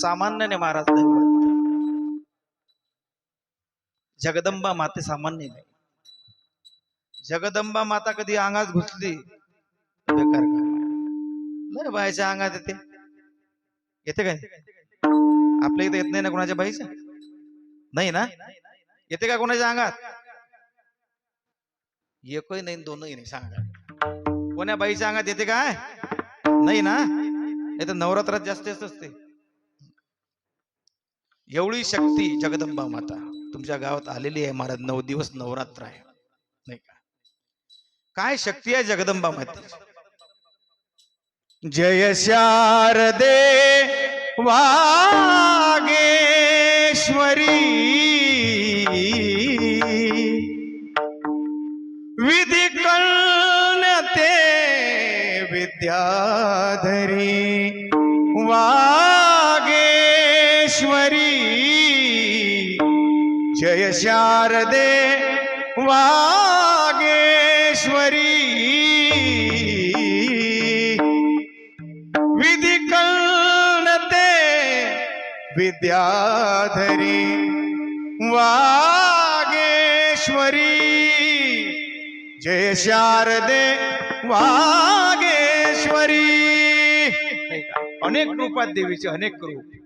सामान्यने नाही महाराज जगदंबा माते सामान्य नाही. जगदंबा माता कधी अंगात घुसली बेकार नाही बायच्या अंगात येते. येते काय? आपल्या इथे येत नाही ना कोणाच्या बाईच्या? नाही ना? येते का कोणाच्या अंगात? एकही नाही दोनही नाही सांगा. कोण्या बाईच्या अंगात येते काय? नाही ना? नाही तर नवरात्रात जास्तीत असते. एवढी शक्ती जगदंबा माता. तुमच्या गावात आलेली आहे महाराज नऊ दिवस नवरात्र आहे. नाही का? काय शक्ती आहे जगदंबा माता जय शारदे वागेश्वरी. विद्याधरी वागेश्वरी। जय शारदे वागेश्वरी। विधी कळते विद्याधरी वागेश्वरी। जय शारदे वा અનેક રૂપા દેવી છે અનેક રૂપ.